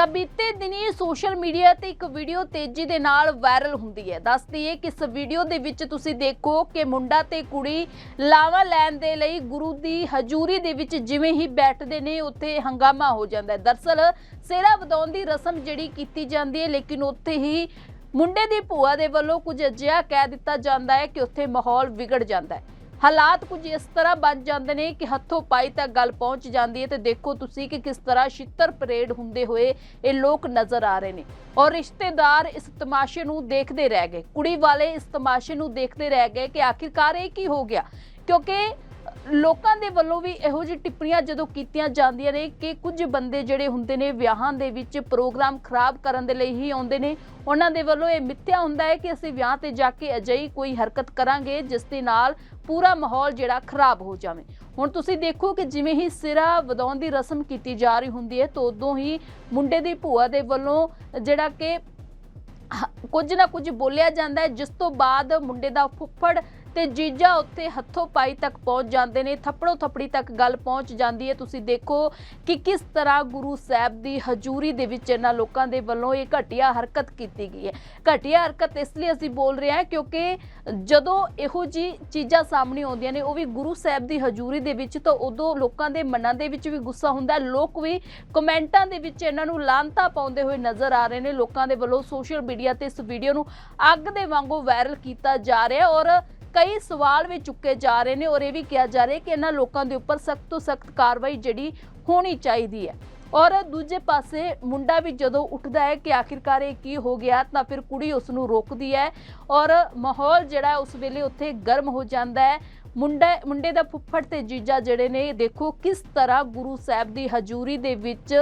ਤਾਂ ਬੀਤੇ ਦਿਨੀ ਸੋਸ਼ਲ ਮੀਡੀਆ ਤੇ ਇੱਕ ਵੀਡੀਓ ਤੇਜ਼ੀ ਦੇ ਨਾਲ ਵਾਇਰਲ ਹੁੰਦੀ ਹੈ। ਦੱਸ ਹੈ ਕਿ ਇਸ ਵੀਡੀਓ ਦੇ ਵਿੱਚ ਤੁਸੀਂ ਦੇਖੋ ਕਿ ਮੁੰਡਾ ਤੇ ਕੁੜੀ ਲਾਵਾ ਲੈਣ ਦੇ ਲਈ ਗੁਰੂ ਦੀ ਹਜ਼ੂਰੀ ਦੇ ਵਿੱਚ ਜਿਵੇਂ ਹੀ ਬੈਠਦੇ ਨੇ, ਉੱਥੇ ਹੰਗਾਮਾ ਹੋ ਜਾਂਦਾ ਹੈ। ਦਰਸਲ ਸਿਹਰਾ ਵਧਾਉਣ ਦੀ ਰਸਮ ਜਿਹੜੀ ਕੀਤੀ ਜਾਂਦੀ ਹੈ, ਲੇਕਿਨ ਉੱਥੇ ਹੀ ਮੁੰਡੇ ਦੀ ਭੂਆ ਦੇ ਵੱਲੋਂ ਕੁਝ ਅਜਿਹਾ ਕਹਿ ਦਿੱਤਾ ਜਾਂਦਾ ਹੈ ਕਿ ਉੱਥੇ ਮਾਹੌਲ ਵਿਗੜ ਜਾਂਦਾ ਹੈ। ਹਾਲਾਤ ਕੁਝ ਇਸ ਤਰ੍ਹਾਂ ਬਣ ਜਾਂਦੇ ਨੇ ਕਿ ਹੱਥੋਂ ਪਾਈ ਤੱਕ ਗੱਲ ਪਹੁੰਚ ਜਾਂਦੀ ਹੈ ਤੇ ਦੇਖੋ ਤੁਸੀਂ ਕਿ ਕਿਸ ਤਰ੍ਹਾਂ ਛਿੱਤਰ ਪਰੇਡ ਹੁੰਦੇ ਹੋਏ ਇਹ ਲੋਕ ਨਜ਼ਰ ਆ ਰਹੇ ਨੇ। ਔਰ ਰਿਸ਼ਤੇਦਾਰ ਇਸ ਤਮਾਸ਼ੇ ਨੂੰ ਦੇਖਦੇ ਰਹਿ ਗਏ। ਕੁੜੀ ਵਾਲੇ ਇਸ ਤਮਾਸ਼ੇ ਨੂੰ ਦੇਖਦੇ ਰਹਿ ਗਏ ਕਿ ਆਖਿਰਕਾਰ ਇਹ ਕੀ ਹੋ ਗਿਆ? ਕਿਉਂਕਿ ਲੋਕਾਂ ਦੇ ਵੱਲੋਂ ਵੀ ਇਹੋ ਜਿਹੀ ਟਿੱਪਣੀਆਂ ਜਦੋਂ ਕੀਤੀਆਂ ਜਾਂਦੀਆਂ ਨੇ ਕਿ ਕੁਝ ਬੰਦੇ ਜਿਹੜੇ ਹੁੰਦੇ ਨੇ ਵਿਆਹਾਂ ਦੇ ਵਿੱਚ ਪ੍ਰੋਗਰਾਮ ਖਰਾਬ ਕਰਨ ਦੇ ਲਈ ਹੀ ਆਉਂਦੇ ਨੇ, ਉਹਨਾਂ ਦੇ ਵੱਲੋਂ ਇਹ ਮਿੱਥਿਆ ਹੁੰਦਾ ਹੈ ਕਿ ਅਸੀਂ ਵਿਆਹ ਤੇ ਜਾ ਕੇ ਅਜਿਹੀ ਕੋਈ ਹਰਕਤ ਕਰਾਂਗੇ ਜਿਸ ਦੇ ਨਾਲ ਪੂਰਾ ਮਾਹੌਲ ਜਿਹੜਾ ਖਰਾਬ ਹੋ ਜਾਵੇ। ਹੁਣ ਤੁਸੀਂ ਦੇਖੋ ਕਿ ਜਿਵੇਂ ਹੀ ਸਿਰਾ ਵਧਾਉਣ ਦੀ ਰਸਮ ਕੀਤੀ ਜਾ ਰਹੀ ਹੁੰਦੀ ਹੈ, ਤਾਂ ਉਦੋਂ ਹੀ ਮੁੰਡੇ ਦੀ ਭੂਆ ਦੇ ਵੱਲੋਂ ਜਿਹੜਾ ਕਿ ਹ- ਕੁਝ ਨਾ ਕੁਝ ਬੋਲਿਆ ਜਾਂਦਾ ਹੈ, ਜਿਸ ਤੋਂ ਬਾਅਦ ਮੁੰਡੇ ਦਾ ਫੁੱਫੜ ਤੇ ਜੀਜਾ ਉੱਥੇ ਹੱਥੋਂ ਪਾਈ ਤੱਕ ਪਹੁੰਚ ਜਾਂਦੇ ਨੇ, ਥੱਪੜੋ ਥੱਪੜੀ ਤੱਕ ਗੱਲ ਪਹੁੰਚ ਜਾਂਦੀ ਹੈ। ਤੁਸੀਂ ਦੇਖੋ ਕਿ ਕਿਸ ਤਰ੍ਹਾਂ ਗੁਰੂ ਸਾਹਿਬ ਦੀ ਹਜ਼ੂਰੀ ਦੇ ਵਿੱਚ ਇਹਨਾਂ ਲੋਕਾਂ ਦੇ ਵੱਲੋਂ ਇਹ ਘਟੀਆ ਹਰਕਤ ਕੀਤੀ ਗਈ ਹੈ। ਘਟੀਆ ਹਰਕਤ ਇਸ ਲਈ ਅਸੀਂ ਬੋਲ ਰਹੇ ਹਾਂ ਕਿਉਂਕਿ ਜਦੋਂ ਇਹੋ ਜੀ ਚੀਜ਼ਾਂ ਸਾਹਮਣੇ ਆਉਂਦੀਆਂ ਨੇ, ਉਹ ਵੀ ਗੁਰੂ ਸਾਹਿਬ ਦੀ ਹਜ਼ੂਰੀ ਦੇ ਵਿੱਚ ਤਾਂ ਉਦੋਂ ਲੋਕਾਂ ਦੇ ਮਨਾਂ ਦੇ ਵਿੱਚ ਵੀ ਗੁੱਸਾ ਹੁੰਦਾ ਲੋਕ ਵੀ ਕਮੈਂਟਾਂ ਦੇ ਵਿੱਚ ਇਹਨਾਂ ਨੂੰ ਲਾਂਤਾ ਪਾਉਂਦੇ ਹੋਏ ਨਜ਼ਰ ਆ ਰਹੇ ਨੇ। ਲੋਕਾਂ ਦੇ ਵੱਲੋਂ ਸੋਸ਼ਲ ਮੀਡੀਆ ਤੇ ਇਸ ਵੀਡੀਓ ਨੂੰ ਅੱਗ ਦੇ ਵਾਂਗੂ ਵਾਇਰਲ ਕੀਤਾ ਜਾ ਰਿਹਾ ਔਰ ਕਈ ਸਵਾਲ ਵੀ ਚੁੱਕੇ ਜਾ ਰਹੇ ਨੇ ਔਰ ਇਹ ਵੀ ਕਿਹਾ ਜਾ ਰਿਹਾ ਕਿ ਇਹਨਾਂ ਲੋਕਾਂ ਦੇ ਉੱਪਰ ਸਖਤ ਤੋਂ ਸਖਤ ਕਾਰਵਾਈ ਜਿਹੜੀ ਹੋਣੀ ਚਾਹੀਦੀ ਹੈ। ਔਰ ਦੂਜੇ ਪਾਸੇ ਮੁੰਡਾ ਵੀ ਜਦੋਂ ਉੱਠਦਾ ਹੈ ਕਿ ਆਖਿਰਕਾਰ ਇਹ ਕੀ ਹੋ ਗਿਆ, ਤਾਂ ਫਿਰ ਕੁੜੀ ਉਸ ਨੂੰ ਰੋਕਦੀ ਹੈ ਔਰ ਮਾਹੌਲ ਜਿਹੜਾ ਉਸ ਵੇਲੇ ਉੱਥੇ ਗਰਮ ਹੋ ਜਾਂਦਾ ਹੈ। ਮੁੰਡਾ, ਮੁੰਡੇ ਦਾ ਫੁੱਫੜ ਤੇ ਜੀਜਾ ਜਿਹੜੇ ਨੇ, ਦੇਖੋ ਕਿਸ ਤਰ੍ਹਾਂ ਗੁਰੂ ਸਾਹਿਬ ਦੀ ਹਜ਼ੂਰੀ ਦੇ ਵਿੱਚ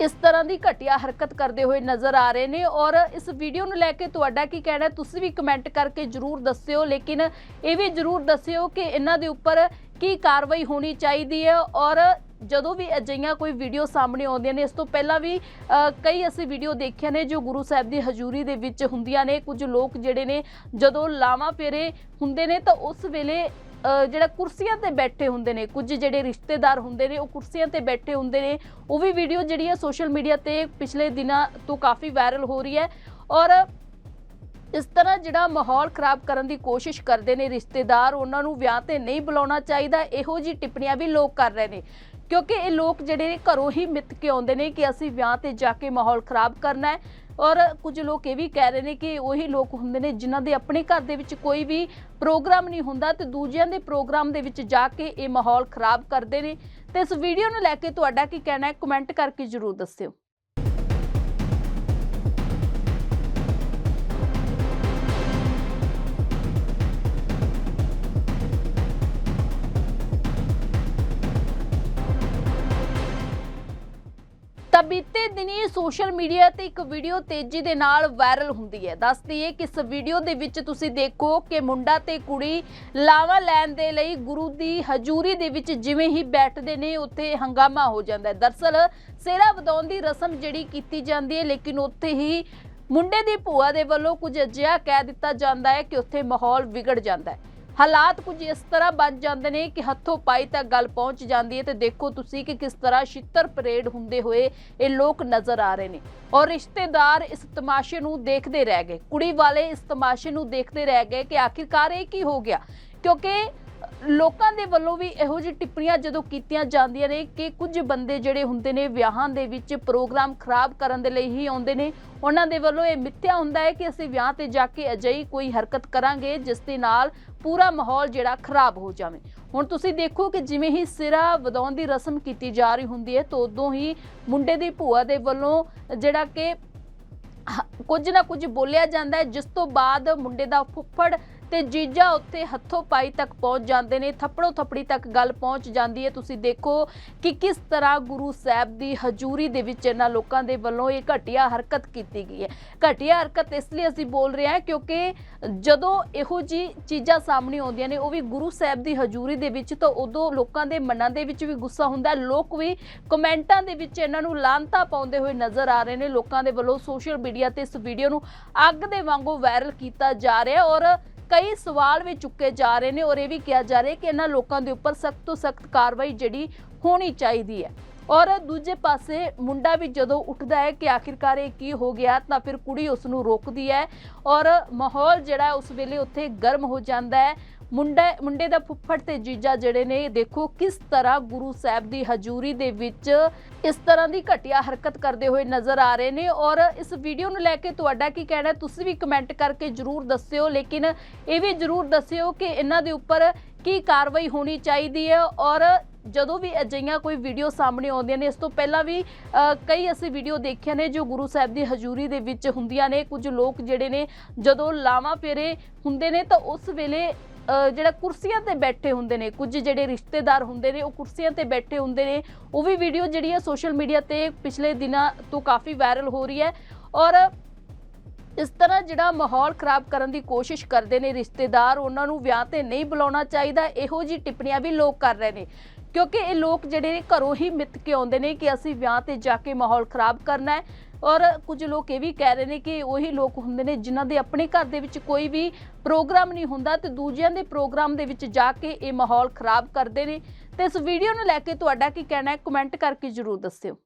ਇਸ ਤਰ੍ਹਾਂ ਦੀ ਘਟੀਆ ਹਰਕਤ ਕਰਦੇ ਹੋਏ ਨਜ਼ਰ ਆ ਰਹੇ ਨੇ। ਔਰ ਇਸ ਵੀਡੀਓ ਨੂੰ ਲੈ ਕੇ ਤੁਹਾਡਾ ਕੀ ਕਹਿਣਾ ਤੁਸੀਂ ਵੀ ਕਮੈਂਟ ਕਰਕੇ ਜਰੂਰ ਦੱਸਿਓ। ਲੇਕਿਨ ਇਹ ਵੀ ਜਰੂਰ ਦੱਸਿਓ ਕਿ ਇਹਨਾਂ ਦੇ ਉੱਪਰ ਕੀ ਕਾਰਵਾਈ ਹੋਣੀ ਚਾਹੀਦੀ ਹੈ। ਔਰ ਜਦੋਂ ਵੀ ਅਜਿਹੀਆਂ ਕੋਈ ਵੀਡੀਓ ਸਾਹਮਣੇ ਆਉਂਦੀਆਂ ਨੇ, ਇਸ ਤੋਂ ਪਹਿਲਾਂ ਵੀ ਕਈ ਅਸੀਂ ਵੀਡੀਓ ਦੇਖੀਆਂ ਨੇ ਜੋ ਗੁਰੂ ਸਾਹਿਬ ਦੀ ਹਜ਼ੂਰੀ ਦੇ ਵਿੱਚ ਹੁੰਦੀਆਂ ਨੇ। ਕੁਝ ਲੋਕ ਜਿਹੜੇ ਨੇ, ਜਦੋਂ ਲਾਵਾਂ ਫੇਰੇ ਹੁੰਦੇ ਨੇ ਤਾਂ ਉਸ ਵੇਲੇ ਜਿਹੜਾ ਕੁਰਸੀਆਂ ਤੇ ਬੈਠੇ ਹੁੰਦੇ ਨੇ, ਕੁਝ ਜਿਹੜੇ ਰਿਸ਼ਤੇਦਾਰ ਹੁੰਦੇ ਨੇ, ਉਹ ਕੁਰਸੀਆਂ ਤੇ ਬੈਠੇ ਹੁੰਦੇ ਨੇ, ਉਹ ਵੀ ਵੀਡੀਓ ਜਿਹੜੀ ਹੈ ਸੋਸ਼ਲ ਮੀਡੀਆ ਤੇ ਪਿਛਲੇ ਦਿਨਾਂ ਤੋਂ ਕਾਫੀ ਵਾਇਰਲ ਹੋ ਰਹੀ ਹੈ ਔਰ ਇਸ ਤਰ੍ਹਾਂ ਜਿਹੜਾ ਮਾਹੌਲ ਖਰਾਬ ਕਰਨ ਦੀ ਕੋਸ਼ਿਸ਼ ਕਰਦੇ ਨੇ ਰਿਸ਼ਤੇਦਾਰ, ਉਹਨਾਂ ਨੂੰ ਵਿਆਹ ਤੇ ਨਹੀਂ ਬੁਲਾਉਣਾ ਚਾਹੀਦਾ, ਇਹੋ ਜੀ ਟਿੱਪਣੀਆਂ ਵੀ ਲੋਕ ਕਰ ਰਹੇ ਨੇ। ਕਿਉਂਕਿ ਇਹ ਲੋਕ ਜਿਹੜੇ ਨੇ ਘਰੋਂ ਹੀ ਮਿੱਥ ਕੇ ਆਉਂਦੇ ਨੇ ਕਿ ਅਸੀਂ ਵਿਆਹ ਤੇ ਜਾ ਕੇ ਮਾਹੌਲ ਖਰਾਬ ਕਰਨਾ ਹੈ। ਔਰ ਕੁਝ ਲੋਕ ਇਹ ਵੀ ਕਹਿ ਰਹੇ ਨੇ ਕਿ ਉਹੀ ਲੋਕ ਹੁੰਦੇ ਨੇ ਜਿਨ੍ਹਾਂ ਦੇ ਆਪਣੇ ਘਰ ਦੇ ਵਿੱਚ ਕੋਈ ਵੀ ਪ੍ਰੋਗਰਾਮ ਨਹੀਂ ਹੁੰਦਾ ਤੇ ਦੂਜਿਆਂ ਦੇ ਪ੍ਰੋਗਰਾਮ ਦੇ ਵਿੱਚ ਜਾ ਕੇ ਇਹ ਮਾਹੌਲ ਖਰਾਬ ਕਰਦੇ ਨੇ। ਤੇ ਇਸ ਵੀਡੀਓ ਨੂੰ ਲੈ ਕੇ ਤੁਹਾਡਾ ਕੀ ਕਹਿਣਾ ਹੈ? ਕਮੈਂਟ ਕਰਕੇ ਜਰੂਰ ਦੱਸਿਓ। ਤਾਂ ਬੀਤੇ ਦਿਨੀ ਸੋਸ਼ਲ ਮੀਡੀਆ ਤੇ ਇੱਕ ਵੀਡੀਓ ਤੇਜ਼ੀ ਦੇ ਨਾਲ ਵਾਇਰਲ ਹੁੰਦੀ ਹੈ। ਦੱਸਦੀ ਹੈ ਕਿ ਇਸ ਵੀਡੀਓ ਦੇ ਵਿੱਚ ਤੁਸੀਂ ਦੇਖੋ ਕਿ ਮੁੰਡਾ ਤੇ ਕੁੜੀ ਲਾਵਾ ਲੈਣ ਦੇ ਲਈ ਗੁਰੂ ਦੀ ਹਜ਼ੂਰੀ ਦੇ ਵਿੱਚ ਜਿਵੇਂ ਹੀ ਬੈਠਦੇ ਨੇ, ਉੱਥੇ ਹੰਗਾਮਾ ਹੋ ਜਾਂਦਾ ਹੈ। ਦਰਸਲ ਸਿਹਰਾ ਵਧਾਉਣ ਦੀ ਰਸਮ ਜਿਹੜੀ ਕੀਤੀ ਜਾਂਦੀ ਹੈ, ਲੇਕਿਨ ਉੱਥੇ ਹੀ ਮੁੰਡੇ ਦੀ ਭੂਆ ਦੇ ਵੱਲੋਂ ਕੁਝ ਅਜਿਹਾ ਕਹਿ ਦਿੱਤਾ ਜਾਂਦਾ ਹੈ ਕਿ ਉੱਥੇ ਮਾਹੌਲ ਵਿਗੜ ਜਾਂਦਾ ਹੈ। ਹਾਲਾਤ ਕੁਝ ਇਸ ਤਰ੍ਹਾਂ ਬਣ ਜਾਂਦੇ ਨੇ ਕਿ ਹੱਥੋਂ ਪਾਈ ਤੱਕ ਗੱਲ ਪਹੁੰਚ ਜਾਂਦੀ ਹੈ ਤੇ ਦੇਖੋ ਤੁਸੀਂ ਕਿ ਕਿਸ ਤਰ੍ਹਾਂ ਛਿੱਤਰ ਪਰੇਡ ਹੁੰਦੇ ਹੋਏ ਇਹ ਲੋਕ ਨਜ਼ਰ ਆ ਰਹੇ ਨੇ। ਔਰ ਰਿਸ਼ਤੇਦਾਰ ਇਸ ਤਮਾਸ਼ੇ ਨੂੰ ਦੇਖਦੇ ਰਹਿ ਗਏ। ਕੁੜੀ ਵਾਲੇ ਇਸ ਤਮਾਸ਼ੇ ਨੂੰ ਦੇਖਦੇ ਰਹਿ ਗਏ ਕਿ ਆਖਿਰਕਾਰ ਇਹ ਕੀ ਹੋ ਗਿਆ? ਕਿਉਂਕਿ ਲੋਕਾਂ ਦੇ ਵੱਲੋਂ ਵੀ ਇਹੋ ਜਿਹੀ ਟਿੱਪਣੀਆਂ ਜਦੋਂ ਕੀਤੀਆਂ ਜਾਂਦੀਆਂ ਨੇ ਕਿ ਕੁਝ ਬੰਦੇ ਜਿਹੜੇ ਹੁੰਦੇ ਨੇ ਵਿਆਹਾਂ ਦੇ ਵਿੱਚ ਪ੍ਰੋਗਰਾਮ ਖਰਾਬ ਕਰਨ ਦੇ ਲਈ ਹੀ ਆਉਂਦੇ ਨੇ, ਉਹਨਾਂ ਦੇ ਵੱਲੋਂ ਇਹ ਮਿੱਥਿਆ ਹੁੰਦਾ ਹੈ ਕਿ ਅਸੀਂ ਵਿਆਹ ਤੇ ਜਾ ਕੇ ਅਜਿਹੀ ਕੋਈ ਹਰਕਤ ਕਰਾਂਗੇ ਜਿਸ ਦੇ ਨਾਲ ਪੂਰਾ ਮਾਹੌਲ ਜਿਹੜਾ ਖਰਾਬ ਹੋ ਜਾਵੇ। ਹੁਣ ਤੁਸੀਂ ਦੇਖੋ ਕਿ ਜਿਵੇਂ ਹੀ ਸਿਰਾ ਵਧਾਉਣ ਦੀ ਰਸਮ ਕੀਤੀ ਜਾ ਰਹੀ ਹੁੰਦੀ ਹੈ, ਤਾਂ ਉਦੋਂ ਹੀ ਮੁੰਡੇ ਦੀ ਭੂਆ ਦੇ ਵੱਲੋਂ ਜਿਹੜਾ ਕਿ ਹ- ਕੁਝ ਨਾ ਕੁਝ ਬੋਲਿਆ ਜਾਂਦਾ ਹੈ, ਜਿਸ ਤੋਂ ਬਾਅਦ ਮੁੰਡੇ ਦਾ ਫੁੱਫੜ ਤੇ ਜੀਜਾ ਉੱਥੇ ਹੱਥੋਂ ਪਾਈ ਤੱਕ ਪਹੁੰਚ ਜਾਂਦੇ ਨੇ, ਥੱਪੜੋ ਥੱਪੜੀ ਤੱਕ ਗੱਲ ਪਹੁੰਚ ਜਾਂਦੀ ਹੈ। ਤੁਸੀਂ ਦੇਖੋ ਕਿ ਕਿਸ ਤਰ੍ਹਾਂ ਗੁਰੂ ਸਾਹਿਬ ਦੀ ਹਜ਼ੂਰੀ ਦੇ ਵਿੱਚ ਇਹਨਾਂ ਲੋਕਾਂ ਦੇ ਵੱਲੋਂ ਇਹ ਘਟੀਆ ਹਰਕਤ ਕੀਤੀ ਗਈ ਹੈ। ਘਟੀਆ ਹਰਕਤ ਇਸ ਲਈ ਅਸੀਂ ਬੋਲ ਰਹੇ ਹਾਂ ਕਿਉਂਕਿ ਜਦੋਂ ਇਹੋ ਜੀ ਚੀਜ਼ਾਂ ਸਾਹਮਣੇ ਆਉਂਦੀਆਂ ਨੇ, ਉਹ ਵੀ ਗੁਰੂ ਸਾਹਿਬ ਦੀ ਹਜ਼ੂਰੀ ਦੇ ਵਿੱਚ ਤਾਂ ਉਦੋਂ ਲੋਕਾਂ ਦੇ ਮਨਾਂ ਦੇ ਵਿੱਚ ਵੀ ਗੁੱਸਾ ਹੁੰਦਾ ਲੋਕ ਵੀ ਕਮੈਂਟਾਂ ਦੇ ਵਿੱਚ ਇਹਨਾਂ ਨੂੰ ਲਾਂਤਾ ਪਾਉਂਦੇ ਹੋਏ ਨਜ਼ਰ ਆ ਰਹੇ ਨੇ। ਲੋਕਾਂ ਦੇ ਵੱਲੋਂ ਸੋਸ਼ਲ ਮੀਡੀਆ ਤੇ ਇਸ ਵੀਡੀਓ ਨੂੰ ਅੱਗ ਦੇ ਵਾਂਗੂ ਵਾਇਰਲ ਕੀਤਾ ਜਾ ਰਿਹਾ ਔਰ ਕਈ ਸਵਾਲ ਵੀ ਚੁੱਕੇ ਜਾ ਰਹੇ ਨੇ ਔਰ ਇਹ ਵੀ ਕਿਹਾ ਜਾ ਰਿਹਾ ਕਿ ਇਹਨਾਂ ਲੋਕਾਂ ਦੇ ਉੱਪਰ ਸਖਤ ਤੋਂ ਸਖਤ ਕਾਰਵਾਈ ਜਿਹੜੀ ਹੋਣੀ ਚਾਹੀਦੀ ਹੈ। ਔਰ ਦੂਜੇ ਪਾਸੇ ਮੁੰਡਾ ਵੀ ਜਦੋਂ ਉੱਠਦਾ ਹੈ ਕਿ ਆਖਿਰਕਾਰ ਇਹ ਕੀ ਹੋ ਗਿਆ ਤਾਂ ਫਿਰ ਕੁੜੀ ਉਸ ਨੂੰ ਰੋਕਦੀ ਹੈ ਔਰ ਮਾਹੌਲ ਜਿਹੜਾ ਉਸ ਵੇਲੇ ਉੱਥੇ ਗਰਮ ਹੋ ਜਾਂਦਾ ਹੈ। ਮੁੰਡਾ, ਮੁੰਡੇ ਦਾ ਫੁੱਫੜ ਤੇ ਜੀਜਾ ਜਿਹੜੇ ਨੇ, ਦੇਖੋ ਕਿਸ ਤਰ੍ਹਾਂ ਗੁਰੂ ਸਾਹਿਬ ਦੀ ਹਜ਼ੂਰੀ ਦੇ ਵਿੱਚ ਇਸ ਤਰ੍ਹਾਂ ਦੀ ਘਟੀਆ ਹਰਕਤ ਕਰਦੇ ਹੋਏ ਨਜ਼ਰ ਆ ਰਹੇ ਨੇ। ਔਰ ਇਸ ਵੀਡੀਓ ਨੂੰ ਲੈ ਕੇ ਤੁਹਾਡਾ ਕੀ ਕਹਿਣਾ ਤੁਸੀਂ ਵੀ ਕਮੈਂਟ ਕਰਕੇ ਜਰੂਰ ਦੱਸਿਓ, ਲੇਕਿਨ ਇਹ ਵੀ ਜਰੂਰ ਦੱਸਿਓ ਕਿ ਇਹਨਾਂ ਦੇ ਉੱਪਰ ਕੀ ਕਾਰਵਾਈ ਹੋਣੀ ਚਾਹੀਦੀ ਹੈ। ਔਰ ਜਦੋਂ ਵੀ ਅਜਿਹੀਆਂ ਕੋਈ ਵੀਡੀਓ ਸਾਹਮਣੇ ਆਉਂਦੀਆਂ ਨੇ, ਇਸ ਤੋਂ ਪਹਿਲਾਂ ਵੀ ਕਈ ਅਸੀਂ ਵੀਡੀਓ ਦੇਖੀਆਂ ਨੇ ਜੋ ਗੁਰੂ ਸਾਹਿਬ ਦੀ ਹਜ਼ੂਰੀ ਦੇ ਵਿੱਚ ਹੁੰਦੀਆਂ ਨੇ। ਕੁਝ ਲੋਕ ਜਿਹੜੇ ਨੇ, ਜਦੋਂ ਲਾਵਾਂ ਫੇਰੇ ਹੁੰਦੇ ਨੇ, ਤਾਂ ਉਸ ਵੇਲੇ ਜਿਹੜਾ ਕੁਰਸੀਆਂ ਤੇ ਬੈਠੇ ਹੁੰਦੇ ਨੇ, ਕੁਝ ਜਿਹੜੇ ਰਿਸ਼ਤੇਦਾਰ ਹੁੰਦੇ ਨੇ, ਉਹ ਕੁਰਸੀਆਂ ਤੇ ਬੈਠੇ ਹੁੰਦੇ ਨੇ, ਉਹ ਵੀ ਵੀਡੀਓ ਜਿਹੜੀ ਹੈ ਸੋਸ਼ਲ ਮੀਡੀਆ ਤੇ ਪਿਛਲੇ ਦਿਨਾਂ ਤੋਂ ਕਾਫੀ ਵਾਇਰਲ ਹੋ ਰਹੀ ਹੈ ਔਰ ਇਸ ਤਰ੍ਹਾਂ ਜਿਹੜਾ ਮਾਹੌਲ ਖਰਾਬ ਕਰਨ ਦੀ ਕੋਸ਼ਿਸ਼ ਕਰਦੇ ਨੇ ਰਿਸ਼ਤੇਦਾਰ, ਉਹਨਾਂ ਨੂੰ ਵਿਆਹ ਤੇ ਨਹੀਂ ਬੁਲਾਉਣਾ ਚਾਹੀਦਾ, ਇਹੋ ਜੀ ਟਿੱਪਣੀਆਂ ਵੀ ਲੋਕ ਕਰ ਰਹੇ ਨੇ। ਕਿਉਂਕਿ ਇਹ ਲੋਕ ਜਿਹੜੇ ਨੇ ਘਰੋਂ ਹੀ ਮਿੱਤ ਕੇ ਆਉਂਦੇ ਨੇ ਕਿ ਅਸੀਂ ਵਿਆਹ ਤੇ ਜਾ ਕੇ ਮਾਹੌਲ ਖਰਾਬ ਕਰਨਾ ਹੈ। ਔਰ ਕੁਝ ਲੋਕ ਇਹ ਵੀ ਕਹਿ ਰਹੇ ਨੇ ਕਿ ਉਹੀ ਲੋਕ ਹੁੰਦੇ ਨੇ ਜਿਨ੍ਹਾਂ ਦੇ ਆਪਣੇ ਘਰ ਦੇ ਵਿੱਚ ਕੋਈ ਵੀ ਪ੍ਰੋਗਰਾਮ ਨਹੀਂ ਹੁੰਦਾ ਤੇ ਦੂਜਿਆਂ ਦੇ ਪ੍ਰੋਗਰਾਮ ਦੇ ਵਿੱਚ ਜਾ ਕੇ ਇਹ ਮਾਹੌਲ ਖਰਾਬ ਕਰਦੇ ਨੇ। ਤੇ ਇਸ ਵੀਡੀਓ ਨੂੰ ਲੈ ਕੇ ਤੁਹਾਡਾ ਕੀ ਕਹਿਣਾ ਹੈ? ਕਮੈਂਟ ਕਰਕੇ ਜਰੂਰ ਦੱਸਿਓ।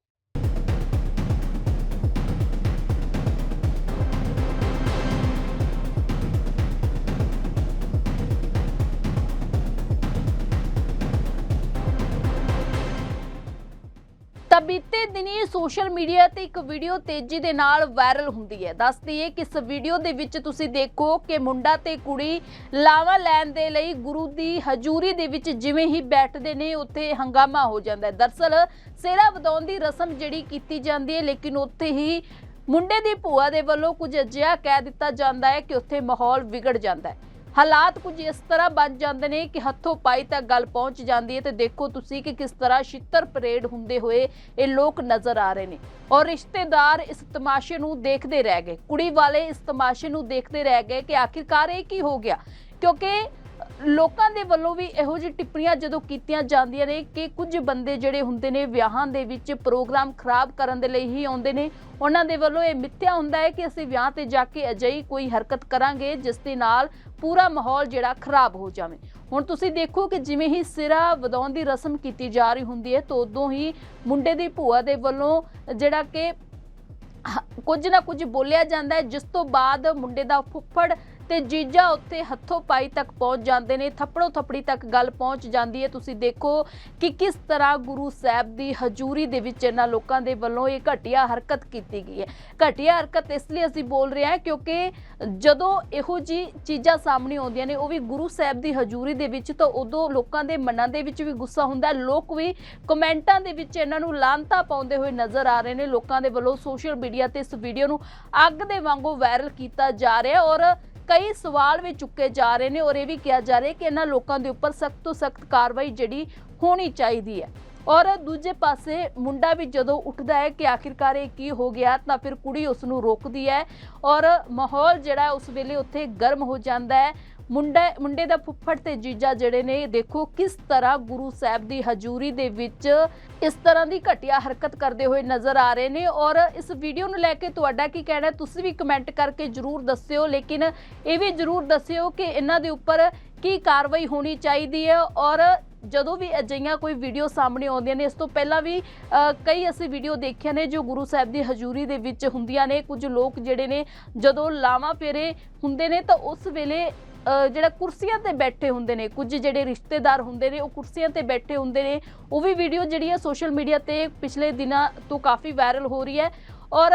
ਤਾਂ ਬੀਤੇ ਦਿਨੀ ਸੋਸ਼ਲ ਮੀਡੀਆ ਤੇ ਇੱਕ ਵੀਡੀਓ ਤੇਜ਼ੀ ਦੇ ਨਾਲ ਵਾਇਰਲ ਹੁੰਦੀ ਹੈ। ਦੱਸਦੀ ਹੈ ਕਿ ਇਸ ਵੀਡੀਓ ਦੇ ਵਿੱਚ ਤੁਸੀਂ ਦੇਖੋ ਕਿ ਮੁੰਡਾ ਤੇ ਕੁੜੀ ਲਾਵਾ ਲੈਣ ਦੇ ਲਈ ਗੁਰੂ ਦੀ ਹਜ਼ੂਰੀ ਦੇ ਵਿੱਚ ਜਿਵੇਂ ਹੀ ਬੈਠਦੇ ਨੇ, ਉੱਥੇ ਹੰਗਾਮਾ ਹੋ ਜਾਂਦਾ ਹੈ। ਦਰਸਲ ਸੇਰਾ ਵਧਾਉਣ ਦੀ ਰਸਮ ਜਿਹੜੀ ਕੀਤੀ ਜਾਂਦੀ ਹੈ, ਲੇਕਿਨ ਉੱਥੇ ਹੀ ਮੁੰਡੇ ਦੀ ਭੂਆ ਦੇ ਵੱਲੋਂ ਕੁਝ ਅਜਿਹਾ ਕਹਿ ਦਿੱਤਾ ਜਾਂਦਾ ਹੈ ਕਿ ਉੱਥੇ ਮਾਹੌਲ ਵਿਗੜ ਜਾਂਦਾ ਹੈ। ਹਾਲਾਤ ਕੁਝ ਇਸ ਤਰ੍ਹਾਂ ਬਣ ਜਾਂਦੇ ਨੇ ਕਿ ਹੱਥੋਂ ਪਾਈ ਤੱਕ ਗੱਲ ਪਹੁੰਚ ਜਾਂਦੀ ਹੈ ਤੇ ਦੇਖੋ ਤੁਸੀਂ ਕਿ ਕਿਸ ਤਰ੍ਹਾਂ ਛਿੱਤਰ ਪਰੇਡ ਹੁੰਦੇ ਹੋਏ ਇਹ ਲੋਕ ਨਜ਼ਰ ਆ ਰਹੇ ਨੇ। ਔਰ ਰਿਸ਼ਤੇਦਾਰ ਇਸ ਤਮਾਸ਼ੇ ਨੂੰ ਦੇਖਦੇ ਰਹਿ ਗਏ। ਕੁੜੀ ਵਾਲੇ ਇਸ ਤਮਾਸ਼ੇ ਨੂੰ ਦੇਖਦੇ ਰਹਿ ਗਏ ਕਿ ਆਖਿਰਕਾਰ ਇਹ ਕੀ ਹੋ ਗਿਆ? ਕਿਉਂਕਿ ਲੋਕਾਂ ਦੇ ਵੱਲੋਂ ਵੀ ਇਹੋ ਜਿਹੀ ਟਿੱਪਣੀਆਂ ਜਦੋਂ ਕੀਤੀਆਂ ਜਾਂਦੀਆਂ ਨੇ ਕਿ ਕੁਝ ਬੰਦੇ ਜਿਹੜੇ ਹੁੰਦੇ ਨੇ ਵਿਆਹਾਂ ਦੇ ਵਿੱਚ ਪ੍ਰੋਗਰਾਮ ਖਰਾਬ ਕਰਨ ਦੇ ਲਈ ਹੀ ਆਉਂਦੇ ਨੇ, ਉਹਨਾਂ ਦੇ ਵੱਲੋਂ ਇਹ ਮਿੱਥਿਆ ਹੁੰਦਾ ਹੈ ਕਿ ਅਸੀਂ ਵਿਆਹ ਤੇ ਜਾ ਕੇ ਅਜਿਹੀ ਕੋਈ ਹਰਕਤ ਕਰਾਂਗੇ ਜਿਸ ਦੇ ਨਾਲ ਪੂਰਾ ਮਾਹੌਲ ਜਿਹੜਾ ਖਰਾਬ ਹੋ ਜਾਵੇ। ਹੁਣ ਤੁਸੀਂ ਦੇਖੋ ਕਿ ਜਿਵੇਂ ਹੀ ਸਿਰਾ ਵਧਾਉਣ ਦੀ ਰਸਮ ਕੀਤੀ ਜਾ ਰਹੀ ਹੁੰਦੀ ਹੈ, ਤਾਂ ਉਦੋਂ ਹੀ ਮੁੰਡੇ ਦੀ ਭੂਆ ਦੇ ਵੱਲੋਂ ਜਿਹੜਾ ਕਿ ਹ- ਕੁਝ ਨਾ ਕੁਝ ਬੋਲਿਆ ਜਾਂਦਾ ਹੈ, ਜਿਸ ਤੋਂ ਬਾਅਦ ਮੁੰਡੇ ਦਾ ਫੁੱਫੜ ਤੇ ਜੀਜਾ ਉੱਤੇ ਹੱਥੋਂ ਪਾਈ ਤੱਕ ਪਹੁੰਚ ਜਾਂਦੇ ਨੇ, ਥੱਪੜੋ ਥੱਪੜੀ ਤੱਕ ਗੱਲ ਪਹੁੰਚ ਜਾਂਦੀ ਹੈ। ਤੁਸੀਂ ਦੇਖੋ ਕਿ ਕਿਸ ਤਰ੍ਹਾਂ ਗੁਰੂ ਸਾਹਿਬ ਦੀ ਹਜ਼ੂਰੀ ਦੇ ਵਿੱਚ ਇਹਨਾਂ ਲੋਕਾਂ ਦੇ ਵੱਲੋਂ ਇਹ ਘਟੀਆ ਹਰਕਤ ਕੀਤੀ ਗਈ ਹੈ। ਘਟੀਆ ਹਰਕਤ ਇਸ ਲਈ ਅਸੀਂ ਬੋਲ ਰਹੇ ਹਾਂ ਕਿਉਂਕਿ ਜਦੋਂ ਇਹੋ ਜੀ ਚੀਜ਼ਾਂ ਸਾਹਮਣੇ ਆਉਂਦੀਆਂ ਨੇ, ਉਹ ਵੀ ਗੁਰੂ ਸਾਹਿਬ ਦੀ ਹਜ਼ੂਰੀ ਦੇ ਵਿੱਚ ਤਾਂ ਉਦੋਂ ਲੋਕਾਂ ਦੇ ਮਨਾਂ ਦੇ ਵਿੱਚ ਵੀ ਗੁੱਸਾ ਹੁੰਦਾ ਲੋਕ ਵੀ ਕਮੈਂਟਾਂ ਦੇ ਵਿੱਚ ਇਹਨਾਂ ਨੂੰ ਲਾਂਤਾ ਪਾਉਂਦੇ ਹੋਏ ਨਜ਼ਰ ਆ ਰਹੇ ਨੇ। ਲੋਕਾਂ ਦੇ ਵੱਲੋਂ ਸੋਸ਼ਲ ਮੀਡੀਆ ਤੇ ਇਸ ਵੀਡੀਓ ਨੂੰ ਅੱਗ ਦੇ ਵਾਂਗੂ ਵਾਇਰਲ ਕੀਤਾ ਜਾ ਰਿਹਾ ਔਰ ਕਈ ਸਵਾਲ ਵੀ ਚੁੱਕੇ ਜਾ ਰਹੇ ਨੇ ਔਰ ਇਹ ਵੀ ਕਿਹਾ ਜਾ ਰਿਹਾ ਕਿ ਇਹਨਾਂ ਲੋਕਾਂ ਦੇ ਉੱਪਰ ਸਖਤ ਤੋਂ ਸਖਤ ਕਾਰਵਾਈ ਜਿਹੜੀ ਹੋਣੀ ਚਾਹੀਦੀ ਹੈ। ਔਰ ਦੂਜੇ ਪਾਸੇ ਮੁੰਡਾ ਵੀ ਜਦੋਂ ਉੱਠਦਾ ਹੈ ਕਿ ਆਖਿਰਕਾਰ ਇਹ ਕੀ ਹੋ ਗਿਆ ਤਾਂ ਫਿਰ ਕੁੜੀ ਉਸ ਨੂੰ ਰੋਕਦੀ ਹੈ ਔਰ ਮਾਹੌਲ ਜਿਹੜਾ ਉਸ ਵੇਲੇ ਉੱਥੇ ਗਰਮ ਹੋ ਜਾਂਦਾ ਹੈ। ਮੁੰਡਾ ਮੁੰਡੇ ਦਾ ਫੁੱਫੜ ਤੇ ਜੀਜਾ ਜਿਹੜੇ ਨੇ, ਦੇਖੋ ਕਿਸ ਤਰ੍ਹਾਂ ਗੁਰੂ ਸਾਹਿਬ ਦੀ ਹਜ਼ੂਰੀ ਦੇ ਵਿੱਚ ਇਸ ਤਰ੍ਹਾਂ ਦੀ ਘਟੀਆ ਹਰਕਤ ਕਰਦੇ ਹੋਏ ਨਜ਼ਰ ਆ ਰਹੇ ਨੇ। ਔਰ ਇਸ ਵੀਡੀਓ ਨੂੰ ਲੈ ਕੇ ਤੁਹਾਡਾ ਕੀ ਕਹਿਣਾ ਤੁਸੀਂ ਵੀ ਕਮੈਂਟ ਕਰਕੇ ਜਰੂਰ ਦੱਸਿਓ, ਲੇਕਿਨ ਇਹ ਵੀ ਜਰੂਰ ਦੱਸਿਓ ਕਿ ਇਹਨਾਂ ਦੇ ਉੱਪਰ ਕੀ ਕਾਰਵਾਈ ਹੋਣੀ ਚਾਹੀਦੀ ਹੈ। ਔਰ ਜਦੋਂ ਵੀ ਅਜਿਹੀਆਂ ਕੋਈ ਵੀਡੀਓ ਸਾਹਮਣੇ ਆਉਂਦੀਆਂ ਨੇ, ਇਸ ਤੋਂ ਪਹਿਲਾਂ ਵੀ ਕਈ ਅਸੀਂ ਵੀਡੀਓ ਦੇਖੀਆਂ ਨੇ ਜੋ ਗੁਰੂ ਸਾਹਿਬ ਦੀ ਹਜ਼ੂਰੀ ਦੇ ਵਿੱਚ ਹੁੰਦੀਆਂ ਨੇ। ਕੁਝ ਲੋਕ ਜਿਹੜੇ ਨੇ, ਜਦੋਂ ਲਾਵਾਂ ਫੇਰੇ ਹੁੰਦੇ ਨੇ ਤਾਂ ਉਸ ਵੇਲੇ ਜਿਹੜਾ ਕੁਰਸੀਆਂ ਤੇ ਬੈਠੇ ਹੁੰਦੇ ਨੇ, ਕੁਝ ਜਿਹੜੇ ਰਿਸ਼ਤੇਦਾਰ ਹੁੰਦੇ ਨੇ, ਉਹ ਕੁਰਸੀਆਂ ਤੇ ਬੈਠੇ ਹੁੰਦੇ ਨੇ, ਉਹ ਵੀ ਵੀਡੀਓ ਜਿਹੜੀ ਹੈ ਸੋਸ਼ਲ ਮੀਡੀਆ ਤੇ ਪਿਛਲੇ ਦਿਨਾਂ ਤੋਂ ਕਾਫੀ ਵਾਇਰਲ ਹੋ ਰਹੀ ਹੈ ਔਰ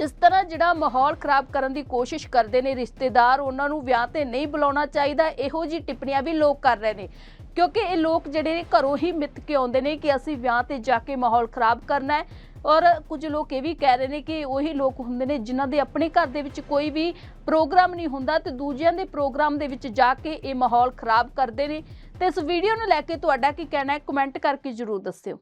ਇਸ ਤਰ੍ਹਾਂ ਜਿਹੜਾ ਮਾਹੌਲ ਖਰਾਬ ਕਰਨ ਦੀ ਕੋਸ਼ਿਸ਼ ਕਰਦੇ ਨੇ ਰਿਸ਼ਤੇਦਾਰ, ਉਹਨਾਂ ਨੂੰ ਵਿਆਹ ਤੇ ਨਹੀਂ ਬੁਲਾਉਣਾ ਚਾਹੀਦਾ, ਇਹੋ ਜੀ ਟਿੱਪਣੀਆਂ ਵੀ ਲੋਕ ਕਰ ਰਹੇ ਨੇ। ਕਿਉਂਕਿ ਇਹ ਲੋਕ ਜਿਹੜੇ ਨੇ ਘਰੋਂ ਹੀ ਮਿੱਥ ਕੇ ਆਉਂਦੇ ਨੇ ਕਿ ਅਸੀਂ ਵਿਆਹ ਤੇ ਜਾ ਕੇ ਮਾਹੌਲ ਖਰਾਬ ਕਰਨਾ ਹੈ। ਔਰ ਕੁਝ ਲੋਕ ਇਹ ਵੀ ਕਹਿ ਰਹੇ ਨੇ ਕਿ ਉਹੀ ਲੋਕ ਹੁੰਦੇ ਨੇ ਜਿਨ੍ਹਾਂ ਦੇ ਆਪਣੇ ਘਰ ਦੇ ਵਿੱਚ ਕੋਈ ਵੀ ਪ੍ਰੋਗਰਾਮ ਨਹੀਂ ਹੁੰਦਾ ਤੇ ਦੂਜਿਆਂ ਦੇ ਪ੍ਰੋਗਰਾਮ ਦੇ ਵਿੱਚ ਜਾ ਕੇ ਇਹ ਮਾਹੌਲ ਖਰਾਬ ਕਰਦੇ ਨੇ। ਤੇ ਇਸ ਵੀਡੀਓ ਨੂੰ ਲੈ ਕੇ ਤੁਹਾਡਾ ਕੀ ਕਹਿਣਾ ਹੈ ਕਮੈਂਟ ਕਰਕੇ ਜਰੂਰ ਦੱਸਿਓ।